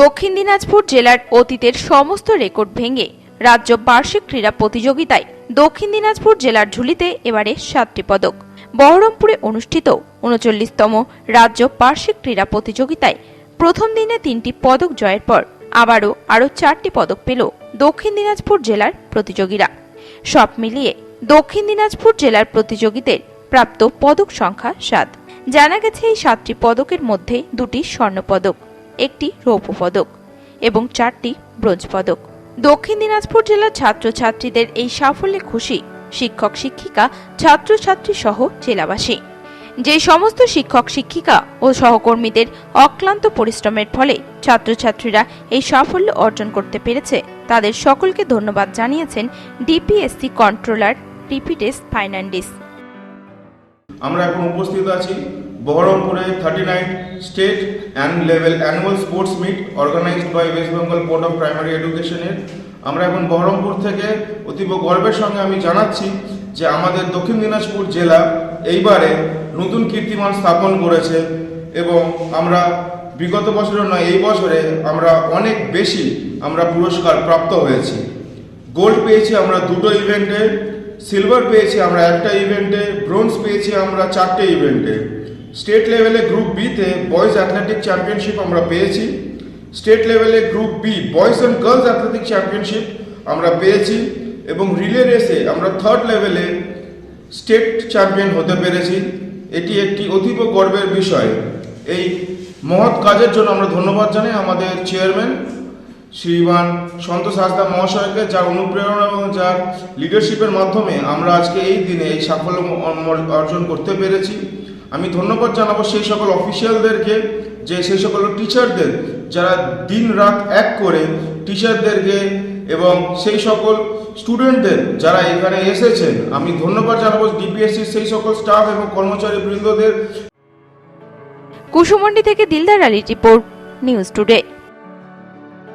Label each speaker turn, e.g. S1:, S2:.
S1: দক্ষিণ দিনাজপুর জেলার অতীতের সমস্ত রেকর্ড ভেঙে রাজ্য বার্ষিক ক্রীড়া প্রতিযোগিতায় দক্ষিণ দিনাজপুর জেলার ঝুলিতে এবারে সাতটি পদক। বহরমপুরে অনুষ্ঠিত উনচল্লিশতম রাজ্য বার্ষিক ক্রীড়া প্রতিযোগিতায় প্রথম দিনে তিনটি পদক জয়ের পর আবারও আরও চারটি পদক পেল দক্ষিণ দিনাজপুর জেলার প্রতিযোগীরা। সব মিলিয়ে দক্ষিণ দিনাজপুর জেলার প্রতিযোগীদের প্রাপ্ত পদক সংখ্যা সাত। জানা গেছে এই সাতটি পদকের মধ্যে দুটি স্বর্ণপদক। একটি রৌপ্য পদক এবং চারটি ব্রোঞ্জ পদক। দক্ষিণ দিনাজপুর জেলার ছাত্রছাত্রীদের এই সাফল্যে খুশি শিক্ষক শিক্ষিকা, ছাত্রছাত্রী সহ জেলাবাসী। যে সমস্ত শিক্ষক শিক্ষিকা ও সহকর্মীদের অক্লান্ত পরিশ্রমের ফলে ছাত্রছাত্রীরা এই সাফল্য অর্জন করতে পেরেছে, তাদের সকলকে ধন্যবাদ জানিয়েছেন ডিপিএসসি কন্ট্রোলার রিপিটেস ফাইনান্ডিস।
S2: আমরা এখন উপস্থিত আছি বহরমপুরে thirty nine state and level annual sports meet organized by West Bengal board of primary এডুকেশনের আমরা এখন বহরমপুর থেকে অতীব গর্বের সঙ্গে আমি জানাচ্ছি যে আমাদের দক্ষিণ দিনাজপুর জেলা এইবারে নতুন কীর্তিমান স্থাপন করেছে এবং আমরা বিগত বছরের নয়, এই বছরে আমরা অনেক বেশি আমরা পুরস্কার প্রাপ্ত হয়েছি। গোল্ড পেয়েছি আমরা দুটো ইভেন্টে সিলভার পেয়েছি আমরা একটা ইভেন্টে ব্রোঞ্জ পেয়েছি আমরা চারটে ইভেন্টে স্টেট লেভেলে গ্রুপ বিতে বয়েজ অ্যাথলেটিক চ্যাম্পিয়নশিপ আমরা পেয়েছি। স্টেট লেভেলে group B boys and girls athletic championship আমরা পেয়েছি এবং রিলে রেসে আমরা থার্ড লেভেলে স্টেট চ্যাম্পিয়ন হতে পেরেছি। এটি একটি অতীব গর্বের বিষয়। এই মহৎ কাজের জন্য আমরা ধন্যবাদ জানাই আমাদের চেয়ারম্যান শ্রীমান সন্তোষ হাসদা মহাশয়কে, যার অনুপ্রেরণা এবং যার লিডারশিপের মাধ্যমে আমরা আজকে এই দিনে এই সাফল্য অর্জন করতে পেরেছি। আমি ধন্যবাদ জানাব সেই সকল অফিসিয়ালদেরকে, যে সেই সকল টিচারদের, যারা দিন রাত এক করে টিচারদেরকে এবং সেই সকল স্টুডেন্টদের যারা এখানে এসেছেন, আমি ধন্যবাদ জানাব ডিপিএসসির সেই সকল স্টাফ এবং কর্মচারী বৃন্দদের।
S1: কুসুমন্ডি থেকে Dildar Ali report, news today.